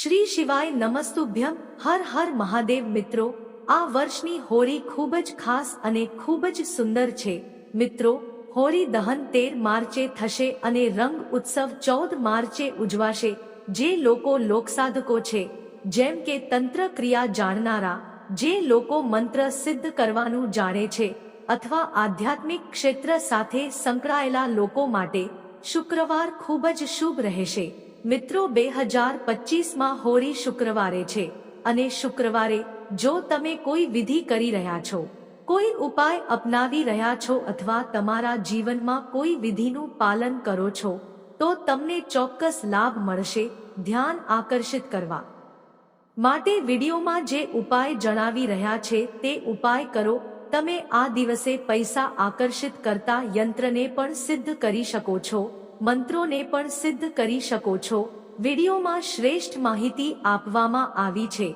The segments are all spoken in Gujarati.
શ્રી શિવાય નમસ્તુભ્યમ હર હર મહાદેવ મિત્રો, આ વર્ષની હોળી ખૂબ જ ખાસ અને ખૂબ જ સુંદર છે. મિત્રો, હોળી દહન તેર માર્ચે થશે અને રંગ ઉત્સવ ચૌદ માર્ચે ઉજવાશે, જે લોકો લોકસાધકો છે. જેમ કે તંત્ર ક્રિયા જાણનારા, જે લોકો મંત્ર સિદ્ધ કરવાનું જાણે છે, અથવા આધ્યાત્મિક ક્ષેત્ર સાથે સંકળાયેલા લોકો માટે શુક્રવાર ખૂબ જ શુભ રહેશે. મિત્રો, બે હજાર પચીસમાં હોળી શુક્રવારે છે અને શુક્રવારે જો તમે કોઈ વિધિ કરી રહ્યા છો, કોઈ ઉપાય અપનાવી રહ્યા છો અથવા તમારા જીવનમાં કોઈ વિધિનું પાલન કરો છો, તો તમને ચોક્કસ લાભ મળશે. ધ્યાન આકર્ષિત કરવા માટે વિડીયોમાં જે ઉપાય જણાવી રહ્યા છે તે ઉપાય કરો. તમે આ દિવસે પૈસા આકર્ષિત કરતા યંત્રને પણ સિદ્ધ કરી શકો છો. મંત્રોને પણ સિદ્ધ કરી શકો છો. વિડીયોમાં શ્રેષ્ઠ માહિતી આપવામાં આવી છે.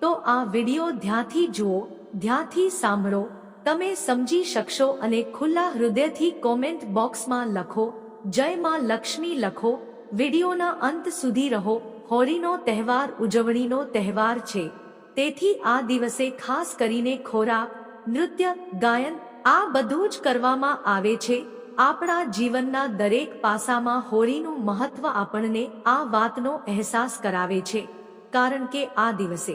તો આ વીડિયો ધ્યાથી જુઓ ધ્યાથી સાંભળો. તમે સમજી શકશો અને ખુલ્લા હૃદયથી કોમેન્ટ બોક્સમાં લખો, જય માં લક્ષ્મી લખો. વિડીયોના અંત સુધી રહો. હોળીનો તહેવાર ઉજવણીનો તહેવાર છે. તેથી આ દિવસે ખાસ કરીને ખોરાક, નૃત્ય, ગાયન, આ બધું જ કરવામાં આવે છે. આપણા જીવનના દરેક પાસામાં હોળીનું મહત્વ આપણને આ વાતનો અહેસાસ કરાવે છે, કારણ કે આ દિવસે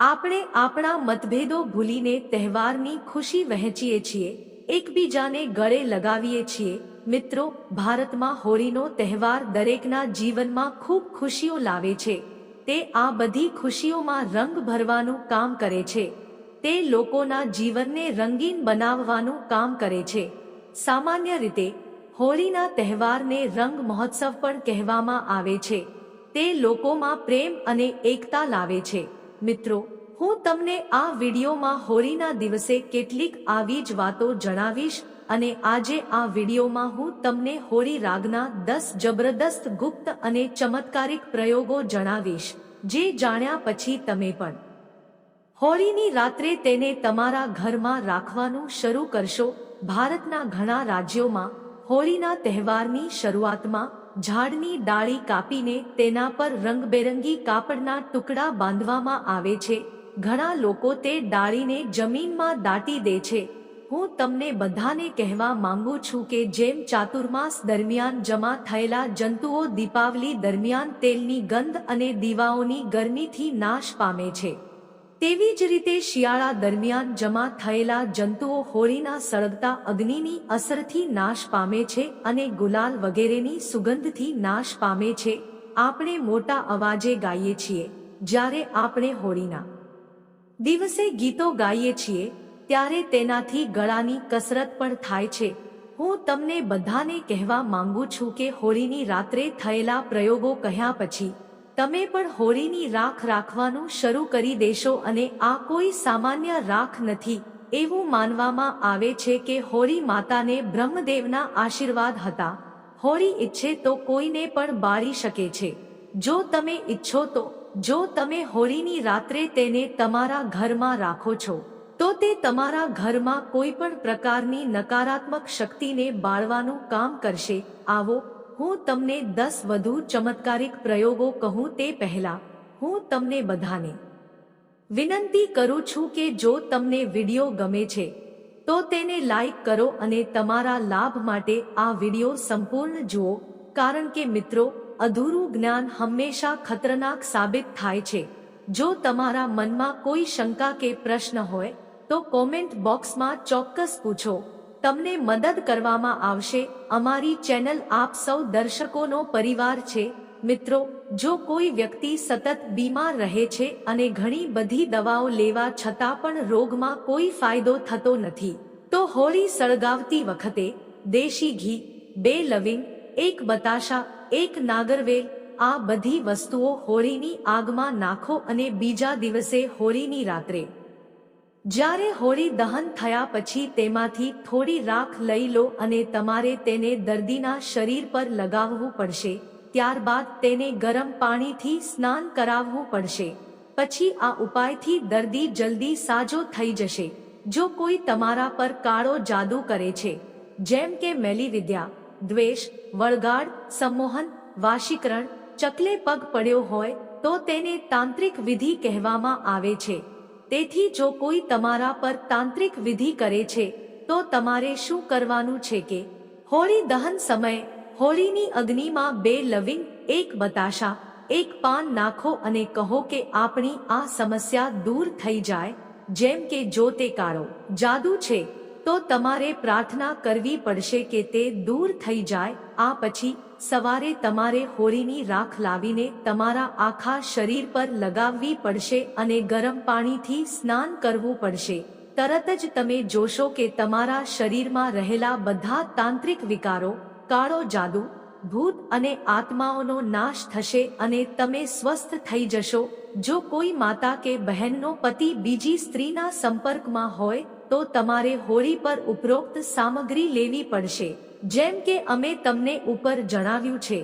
આપણે આપણા મતભેદો ભૂલીને તહેવારની ખુશી વહેંચીએ છીએ, એકબીજાને ગળે લગાવીએ છીએ. મિત્રો, ભારતમાં હોળીનો તહેવાર દરેકના જીવનમાં ખૂબ ખુશીઓ લાવે છે. તે આ બધી ખુશીઓમાં રંગ ભરવાનું કામ કરે છે. તે લોકોના જીવનને રંગીન બનાવવાનું કામ કરે છે. સામાન્ય રીતે, હોળીના તહેવારને રંગ મહોત્સવ પણ કહેવામાં આવે છે. તે લોકોમાં પ્રેમ અને એકતા લાવે છે. મિત્રો, હું તમને આ વિડીયોમાં હોળીના દિવસે કેટલીક આવી જ વાતો જણાવીશ અને આજે આ વિડીયોમાં હું તમને હોળી રાગના દસ જબરદસ્ત, ગુપ્ત અને ચમત્કારિક પ્રયોગો જણાવીશ, જે જાણ્યા પછી તમે પણ. હોળીની રાત્રે તેને તમારા ઘરમાં રાખવાનું શરૂ કરશો ભારતના ઘણા રાજ્યોમાં હોળીના તહેવારની શરૂઆતમાં ઝાડની ડાળી કાપીને તેના પર રંગબેરંગી કાપડના ટુકડા બાંધવામાં આવે છે. ઘણા લોકો તે ડાળીને જમીનમાં દાટી દે છે. હું તમને બધાને કહેવા માંગુ છું કે જેમ ચાતુર્માસ દરમિયાન જમા થયેલા જંતુઓ દીપાવલી દરમિયાન તેલની ગંધ અને દીવાઓની ગરમીથી નાશ પામે છે. તેવી જ રીતે શિયાળા દરમિયાન જમા થયેલા જંતુઓ હોળીના સળગતા અગ્નિની અસરથી નાશ પામે છે અને ગુલાલ વગેરેની સુગંધથી નાશ પામે છે. આપણે મોટા અવાજે ગાઈએ છીએ, જ્યારે આપણે હોળીના દિવસે ગીતો ગાઈએ છીએ, ત્યારે તેનાથી ગળાની કસરત પણ થાય છે. હું તમને બધાને કહેવા માંગુ છું કે હોળીની રાત્રે થયેલા પ્રયોગો કહ્યા પછી તમે પણ હોળીની રાખ રાખવાનું શરૂ કરી દેશો અને આ કોઈ સામાન્ય રાખ નથી, એવું માનવામાં આવે છે કે હોળી માતાને બ્રહ્મદેવના આશીર્વાદ હતા. હોળી ઈચ્છે તો કોઈને પણ બાળી શકે છે. જો તમે ઈચ્છો તો, જો તમે હોળીની રાત્રે તેને તમારા ઘરમાં રાખો છો, તો તે તમારા ઘરમાં કોઈ પણ પ્રકારની નકારાત્મક શક્તિને બાળવાનું કામ કરશે. આવો હું તમને દસ વધુ ચમત્કારિક પ્રયોગો કહું તે પહેલા, હું તમને બધાને વિનંતી કરું છું કે જો તમને વીડિયો ગમે છે, તો તેને લાઈક કરો અને તમારા લાભ માટે આ વીડિયો સંપૂર્ણ જુઓ, કારણ કે મિત્રો, અધૂરું જ્ઞાન હંમેશા ખતરનાક સાબિત થાય છે. જો તમારા મનમાં કોઈ શંકા કે પ્રશ્ન હોય, તો કોમેન્ટ બોક્સમાં ચોક્કસ પૂછો. તમને મદદ કરવામાં આવશે. અમારી ચેનલ આપ સૌ દર્શકોનો પરિવાર છે. મિત્રો, જો કોઈ વ્યક્તિ સતત બીમાર રહે છે અને ઘણી બધી દવાઓ લેવા છતાં પણ રોગમાં કોઈ ફાયદો થતો નથી, તો હોળી સળગાવતી વખતે દેશી ઘી, બે લવિંગ, એક બતાશા, એક નાગરવેલ, આ બધી વસ્તુઓ હોળીની આગમાં નાખો અને બીજા દિવસે હોળીની રાત્રે જ્યારે હોળી દહન થયા પછી તેમાંથી થોડી રાખ લઈ લો અને તમારે તેને દર્દીના શરીર પર લગાવવું પડશે. ત્યારબાદ તેને ગરમ પાણીથી સ્નાન કરાવવું પડશે. પછી આ ઉપાયથી દર્દી જલ્દી સાજો થઈ જશે. જો કોઈ તમારા પર કાળો જાદુ કરે છે. જેમ કે મેલી વિદ્યા દ્વેષ, વળગાડ, સંમોહન, વાશીકરણ, ચકલે પગ પડ્યો હોય તો તેને તાંત્રિક વિધિ કહેવામાં આવે છે. તેથી જો કોઈ તમારા પર તાંત્રિક વિધિ કરે છે, તો તમારે શું કરવાનું છે કે, હોળી દહન સમયે, હોળીની અગ્નિમાં બે લવિંગ, એક બતાશા, એક પાન નાખો અને કહો કે આપણી આ સમસ્યા દૂર થઈ જાય, જેમ કે જો તે કાળો જાદુ છે, તો તમારે પ્રાર્થના કરવી પડશે કે તે દૂર થઈ જાય, આ પછી સવારે તમારે હોળીની રાખ લાવીને તમારા આખા શરીર પર લગાવવી પડશે અને ગરમ પાણીથી સ્નાન કરવું પડશે. તરત જ તમે જોશો કે તમારા શરીરમાં રહેલા બધા તાંત્રિક વિકારો, કાળો જાદુ, ભૂત અને આત્માઓનો નાશ થશે અને તમે સ્વસ્થ થઈ જશો. જો કોઈ માતા કે બહેનનો પતિ બીજી સ્ત્રીના સંપર્કમાં હોય તો તમારે હોળી પર ઉપરોક્ત સામગ્રી લેવી પડશે, જેમ કે અમે તમને ઉપર જણાવ્યું છે.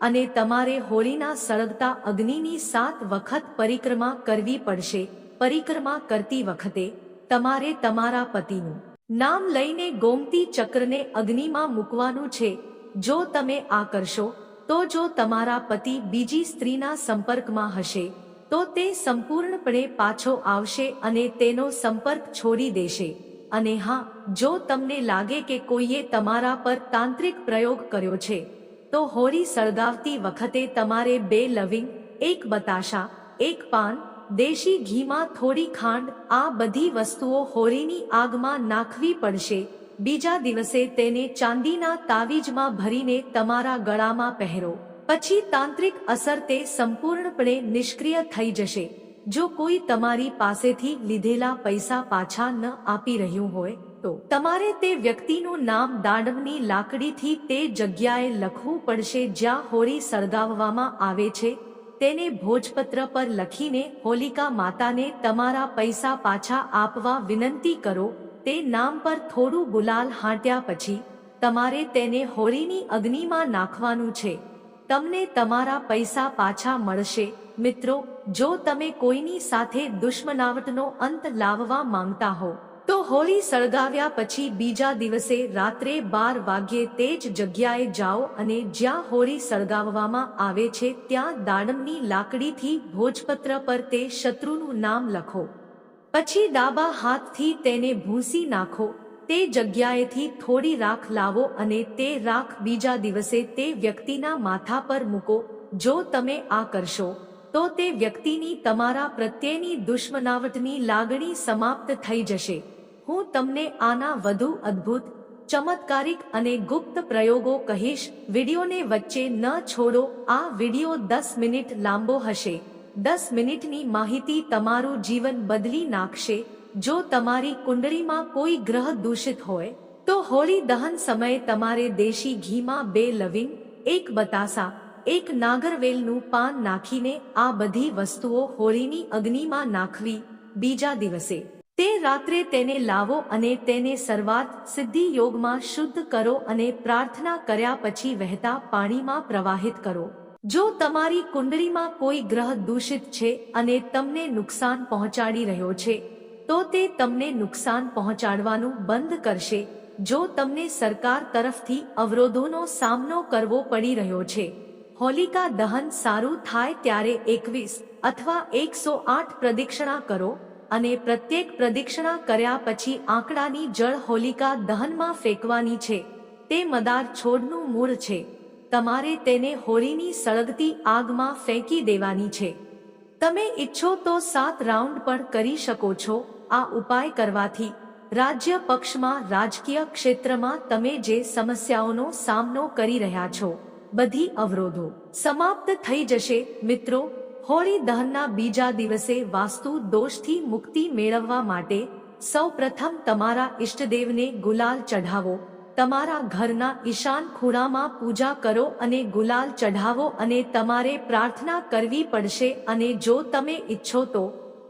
અને તમારે હોળીના સળગતા અગ્નિની સાત વખત પરિક્રમા કરવી પડશે, પરિક્રમા કરતી વખતે તમારે તમારા પતિનું નામ લઈને ગોમતી ચક્રને અગ્નિમાં મૂકવાનું છે. જો તમે આ કરશો, તો જો તમારા પતિ બીજી સ્ત્રીના સંપર્કમાં હશે તો તે સંપૂર્ણપણે પાછો આવશે અને તેનો સંપર્ક છોડી દેશે. અને હા, જો તમને લાગે કે કોઈએ તમારા પર તાંત્રિક પ્રયોગ કર્યો છે, તો હોળી સળગાવતી વખતે તમારે બે લવિંગ, એક બતાશા, એક પાન, દેશી ઘીમાં થોડી ખાંડ, આ બધી વસ્તુઓ હોળીની આગમાં નાખવી પડશે. બીજા દિવસે તેને ચાંદીના તાવીજમાં ભરીને તમારા ગળામાં પહેરો. પછી તાંત્રિક અસર તે સંપૂર્ણપણે નિષ્ક્રિય થઈ જશે. જો કોઈ તમારી પાસેથી લીધેલા પૈસા પાછા ન આપી રહ્યું હોય, તો તમારે તે વ્યક્તિનું નામ દાડમની લાકડીથી તે જગ્યાએ લખવું પડશે જ્યાં હોળી સળગાવવામાં આવે છે. તેને ભોજપત્ર પર લખીને હોલિકા માતાને તમારા પૈસા પાછા આપવા વિનંતી કરો. તે નામ પર થોડું ગુલાલ હાંટ્યા પછી તમારે તેને હોળીની અગ્નિમાં નાખવાનું છે. તમને તમારા પૈસા પાછા મળશે. મિત્રો, જો તમે કોઈની સાથે દુશ્મનાવટનો અંત લાવવા માંગતા હો, તો હોળી સળગાવ્યા પછી બીજા દિવસે રાત્રે બાર વાગ્યે તે જ જગ્યાએ જાઓ અને જ્યાં હોળી સળગાવવામાં આવે છે ત્યાં દાડમની લાકડીથી ભોજપત્ર પર તે શત્રુનું નામ લખો. પછી ડાબા હાથથી તેને ભૂંસી નાખો. તે જગ્યાએથી થોડી રાખ લાવો અને તે રાખ બીજા દિવસે તે વ્યક્તિના માથા પર મૂકો. જો તમે આ કરશો, તો તે વ્યક્તિની તમારા પ્રત્યેની દુશ્મનાવટની લાગણી સમાપ્ત થઈ જશે. હું તમને આના વધુ અદ્ભુત, ચમત્કારિક અને ગુપ્ત પ્રયોગો કહીશ. વિડીયોને વચ્ચે ન છોડો. આ વીડિયો દસ મિનિટ લાંબો હશે. દસ મિનિટની માહિતી તમારું જીવન બદલી નાખશે. જો તમારી કુંડળીમાં કોઈ ગ્રહ દૂષિત હોય, તો હોળી દહન સમયે તમારે દેશી ઘીમાં બે લવિંગ, એક બતાસા, એક નાગરવેલનું પાન નાખીને આ બધી વસ્તુઓ હોળીની અગ્નિમાં નાખવી, બીજા દિવસે. તે રાત્રે તેને લાવો અને તેને સર્વાત સિદ્ધિ યોગમાં શુદ્ધ કરો અને પ્રાર્થના કર્યા પછી વહેતા પાણીમાં પ્રવાહિત કરો. જો તમારી કુંડળીમાં કોઈ ગ્રહ દૂષિત છે અને તમને નુકસાન પહોંચાડી રહ્યો છે તો તે તમને નુકસાન પહોંચાડવાનું બંધ કરશે, જો તમને સરકાર તરફથી અવરોધોનો સામનો કરવો પડી રહ્યો છે. હોલિકા દહન સારું થાય ત્યારે એકવીસ અથવા એકસો આઠ પ્રદક્ષિણા કરો અને પ્રત્યેક પ્રદક્ષિણા કર્યા પછી આંકડાની જળ હોલિકા દહનમાં ફેંકવાની છે. તે મદાર છોડનું મૂળ છે. તમારે તેને હોળીની સળગતી આગમાં ફેંકી દેવાની છે. તમે ઈચ્છો તો સાત રાઉન્ડ પણ કરી શકો છો આ ઉપાય કરવાથી રાજ્ય પક્ષમાં રાજકીય ક્ષેત્રમાં તમે જે સમસ્યાઓનો સામનો કરી રહ્યા છો, બધી અવરોધો સમાપ્ત થઈ જશે. મિત્રો, હોળી દહનના બીજા દિવસે વાસ્તુ દોષથી મુક્તિ મેળવવા માટે સૌ પ્રથમ તમારા ઈષ્ટદેવને ગુલાલ ચઢાવો. તમારા ઘરના ઈશાન ખૂણામાં પૂજા કરો અને ગુલાલ ચઢાવો અને તમારે પ્રાર્થના કરવી પડશે અને જો તમે ઈચ્છો તો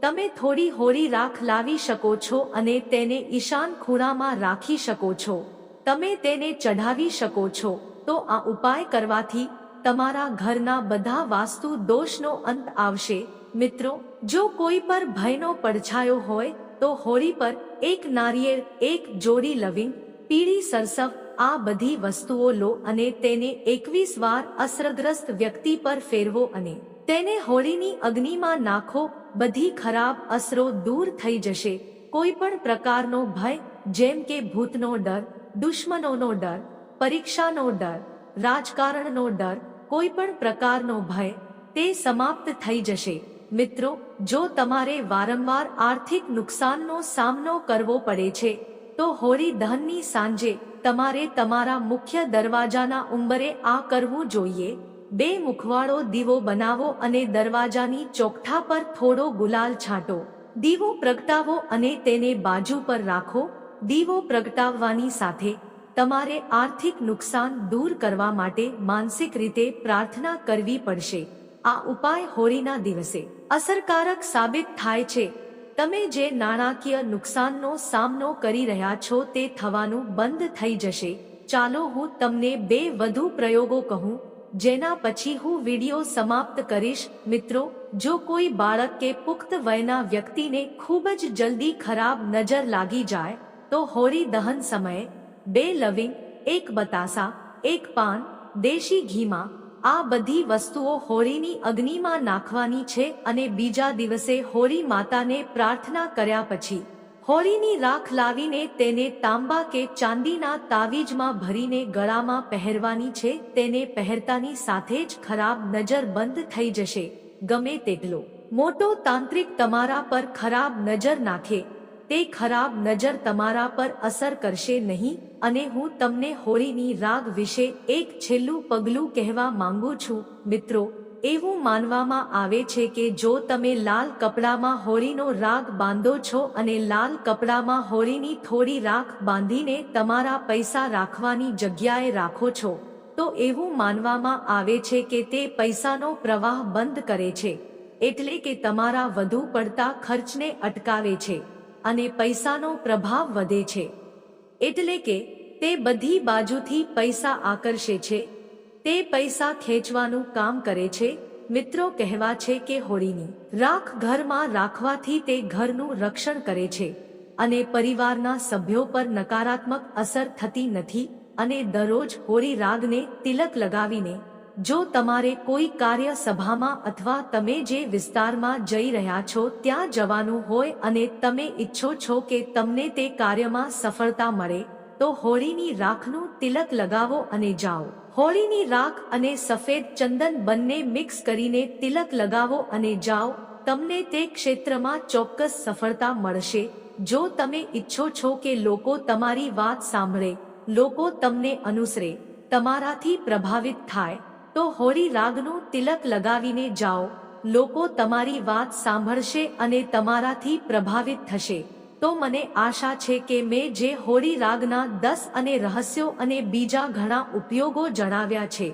તમે થોડી હોળી રાખ લાવી શકો છો અને તેને ઈશાન ખૂણામાં રાખી શકો છો. તમે તેને ચઢાવી શકો છો. તો આ ઉપાય કરવાથી તમારા ઘરના બધા વાસ્તુ દોષનો અંત આવશે. મિત્રો, જો કોઈ પર ભયનો પડછાયો હોય, તો હોળી પર એક નારિયેળ, એક જોડી લવિંગ, પીળી સરસવ, આ બધી વસ્તુઓ લો અને તેને એકવીસ વાર અસરગ્રસ્ત વ્યક્તિ પર ફેરવો અને તેને હોળીની અગ્નિમાં નાખો બધી ખરાબ અસરો દૂર થઈ જશે. કોઈ પણ પ્રકારનો ભય, જેમ કે ભૂતનો ડર, દુશ્મનોનો ડર, પરીક્ષાનો ડર, રાજકારણનો ડર કોઈ પણ પ્રકારનો ભય, તે સમાપ્ત થઈ જશે. મિત્રો, જો તમારે વારંવાર આર્થિક નુકસાનનો સામનો કરવો પડે છે, તો હોળી દહનની સાંજે તમારે તમારા મુખ્ય દરવાજાના ઉંબરે આ કરવું જોઈએ. બે મુખવાળો દીવો બનાવો અને દરવાજાની ચોકઠા પર થોડો ગુલાલ છાંટો. દીવો પ્રગટાવો અને તેને બાજુ પર રાખો. દીવો પ્રગટાવવાની સાથે તમારે આર્થિક નુકસાન દૂર કરવા માટે માનસિક રીતે પ્રાર્થના કરવી પડશે. આ ઉપાય હોળીના દિવસે અસરકારક સાબિત થાય છે. તમે જે નાણાકીય નુકસાનનો સામનો કરી રહ્યા છો તે થવાનું બંધ થઈ જશે. ચાલો હું તમને બે વધુ પ્રયોગો કહું. જેના પછી હું વિડિયો સમાપ્ત કરીશ. મિત્રો, જો કોઈ બાળક કે પુખ્ત વયના વ્યક્તિને ખૂબ જ જલ્દી ખરાબ નજર લાગી જાય, તો હોળી દહન સમયે બે લવિંગ, એક બતાસા, એક પાન, દેશી ઘીમાં આ બધી વસ્તુઓ હોળીની અગ્નિમાં નાખવાની છે અને બીજા દિવસે હોળી માતાને પ્રાર્થના કર્યા પછી હોળીની રાખ લાવીને તેને તાંબા કે ચાંદીના તાવીજમાં ભરીને ગળામાં પહેરવાની છે, તેને પહેરતાની સાથે જ ખરાબ નજર બંધ થઈ જશે. ગમે તેટલો મોટો તાંત્રિક તમારા પર ખરાબ નજર નાખે, તે ખરાબ નજર તમારા પર અસર કરશે નહીં, અને હું તમને હોળીની રાગ વિશે એક છેલ્લું પગલું કહેવા માંગુ છું. મિત્રો એવું માનવામાં આવે છે કે જો તમે લાલ કપડામાં હોળીનો રાગ બાંધો છો અને લાલ કપડામાં હોળીની થોડી રાખ બાંધીને તમારા પૈસા રાખવાની જગ્યાએ રાખો છો, તો એવું માનવામાં આવે છે કે તે પૈસાનો પ્રવાહ બંધ કરે છે, એટલે કે તમારા વધુ પડતા ખર્ચને અટકાવે છે અને પૈસાનો પ્રભાવ વધે છે. એટલે કે તે બધી બાજુથી પૈસા આકર્ષે છે તે પૈસા ખેંચવાનું કામ કરે છે, મિત્રો કહેવા છે કે હોળીની રાખ ઘરમાં રાખવાથી તે ઘરનું રક્ષણ કરે છે અને પરિવારના સભ્યો પર નકારાત્મક અસર થતી નથી અને દરરોજ હોળી રાગને તિલક લગાવીને, જો તમારે કોઈ કાર્ય સભામાં અથવા તમે જે વિસ્તારમાં જઈ રહ્યા છો ત્યાં જવાનું હોય અને તમે ઈચ્છો છો કે તમને તે કાર્યમાં સફળતા મળે તો હોળીની રાખનું તિલક લગાવો અને જાઓ. હોળીની રાખ અને સફેદ ચંદન બંને મિક્સ કરીને તિલક લગાવો અને જાઓ. તમને તે ક્ષેત્રમાં ચોક્કસ સફળતા મળશે. જો તમે ઈચ્છો છો કે લોકો તમારી વાત સાંભળે, લોકો તમને અનુસરે, તમારાથી પ્રભાવિત થાય, તો હોળી રાગનું તિલક લગાવીને જાઓ. લોકો તમારી વાત સાંભળશે અને તમારાથી પ્રભાવિત થશે. તો મને આશા છે કે મેં જે હોળી રાગના દસ અને રહસ્યો અને બીજા ઘણા ઉપયોગો જણાવ્યા છે,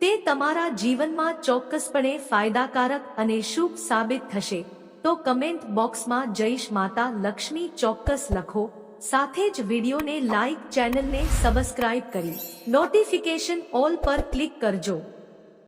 તે તમારા જીવનમાં ચોક્કસપણે ફાયદાકારક અને શુભ સાબિત થશે. તો કમેન્ટ બોક્સમાં જઈશ માતા લક્ષ્મી ચોક્કસ લખો, સાથે જ વિડીયોને લાઈક ચેનલને સબસ્ક્રાઇબ કરી, નોટિફિકેશન ઓલ પર ક્લિક કરજો.